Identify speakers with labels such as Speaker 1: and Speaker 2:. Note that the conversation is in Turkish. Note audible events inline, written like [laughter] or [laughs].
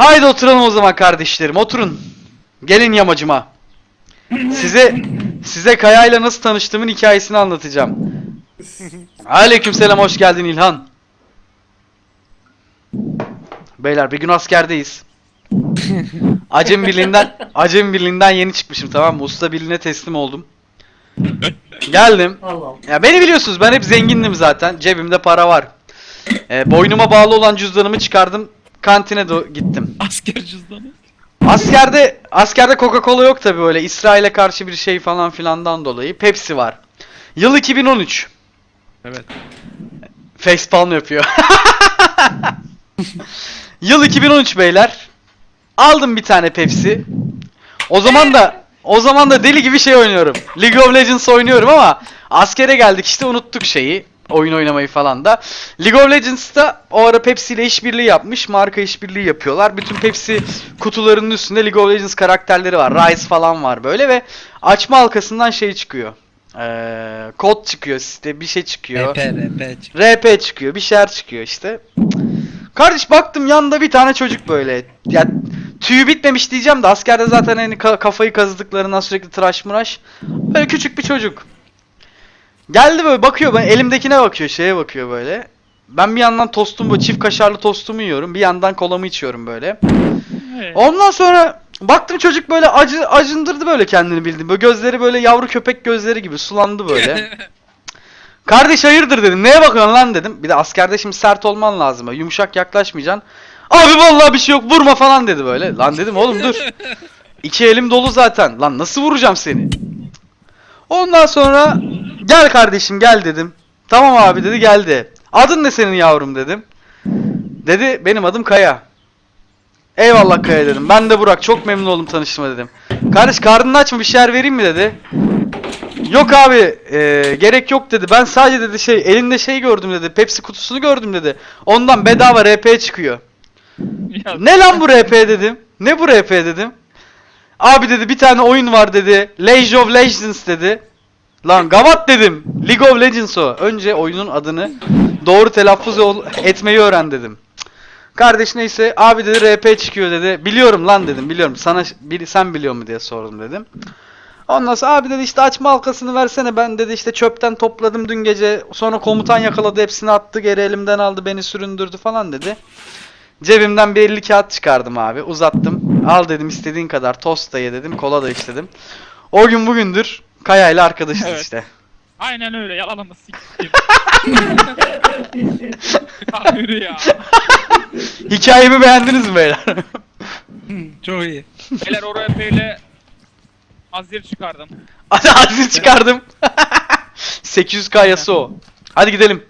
Speaker 1: Haydi oturalım o zaman kardeşlerim oturun. Gelin yamacıma. Size size Kaya ile nasıl tanıştığımın hikayesini anlatacağım. Aleykümselam hoş geldin İlhan. Beyler bir gün askerdeyiz. Acem Birliği'nden Acem Birliği'nden yeni çıkmışım tamam mı? Usta Birliği'ne teslim oldum. Geldim. Ya beni biliyorsunuz ben hep zengindim zaten. Cebimde para var. Ee, boynuma bağlı olan cüzdanımı çıkardım. Kantine do- gittim.
Speaker 2: Asker cüzdanı.
Speaker 1: Askerde askerde Coca-Cola yok tabi böyle. İsrail'e karşı bir şey falan filandan dolayı. Pepsi var. Yıl 2013.
Speaker 2: Evet.
Speaker 1: Facepalm yapıyor. [laughs] Yıl 2013 beyler. Aldım bir tane Pepsi. O zaman da o zaman da deli gibi şey oynuyorum. League of Legends oynuyorum ama askere geldik işte unuttuk şeyi. Oyun oynamayı falan da. League of Legends'ta o ara Pepsi ile işbirliği yapmış. Marka işbirliği yapıyorlar. Bütün Pepsi kutularının üstünde League of Legends karakterleri var. Rise falan var böyle ve açma halkasından şey çıkıyor. Ee, kod çıkıyor işte bir şey çıkıyor.
Speaker 2: RP RP çık.
Speaker 1: RP çıkıyor, bir şeyler çıkıyor işte. Kardeş baktım yanında bir tane çocuk böyle. Ya tüyü bitmemiş diyeceğim de askerde zaten hani ka- kafayı kazıdıklarından sürekli tıraş mıraş. Böyle küçük bir çocuk. Geldi böyle bakıyor ben elimdekine bakıyor, şeye bakıyor böyle. Ben bir yandan tostumu, çift kaşarlı tostumu yiyorum. Bir yandan kolamı içiyorum böyle. Ondan sonra baktım çocuk böyle acı acındırdı böyle kendini bildim. Böyle gözleri böyle yavru köpek gözleri gibi sulandı böyle. [laughs] Kardeş hayırdır dedim. Neye bakıyorsun lan dedim. Bir de askerde şimdi sert olman lazım. Yumuşak yaklaşmayacaksın. Abi vallahi bir şey yok vurma falan dedi böyle. Lan dedim oğlum dur. [laughs] İki elim dolu zaten. Lan nasıl vuracağım seni? Ondan sonra gel kardeşim gel dedim. Tamam abi dedi geldi. Adın ne senin yavrum dedim. Dedi benim adım Kaya. Eyvallah Kaya dedim. Ben de Burak çok memnun oldum tanıştığıma dedim. Kardeş karnın aç mı bir şeyler vereyim mi dedi. Yok abi e, gerek yok dedi. Ben sadece dedi şey elinde şey gördüm dedi. Pepsi kutusunu gördüm dedi. Ondan bedava RP çıkıyor.
Speaker 2: Ya,
Speaker 1: Ne lan bu RP dedim. Ne bu RP dedim. Abi dedi bir tane oyun var dedi. League of Legends dedi. Lan gavat dedim. League of Legends o. Önce oyunun adını doğru telaffuz etmeyi öğren dedim. Kardeş neyse abi dedi RP çıkıyor dedi. Biliyorum lan dedim biliyorum. Sana biri sen biliyor mu diye sordum dedim. Ondan sonra abi dedi işte açma halkasını versene ben dedi işte çöpten topladım dün gece sonra komutan yakaladı hepsini attı geri elimden aldı beni süründürdü falan dedi. Cebimden bir 50 kağıt çıkardım abi uzattım. Al dedim istediğin kadar tost da ye dedim kola da iç dedim. O gün bugündür Kaya ile arkadaşız
Speaker 2: Evet.
Speaker 1: işte.
Speaker 2: Aynen öyle yalanını sikeyim. [laughs] ya yürü ya.
Speaker 1: Hikayemi beğendiniz mi beyler? [laughs]
Speaker 2: Çok iyi. Beyler o RP'yle Azir çıkardım. [laughs]
Speaker 1: Hadi Aziz çıkardım. 800k yası o. Hadi gidelim.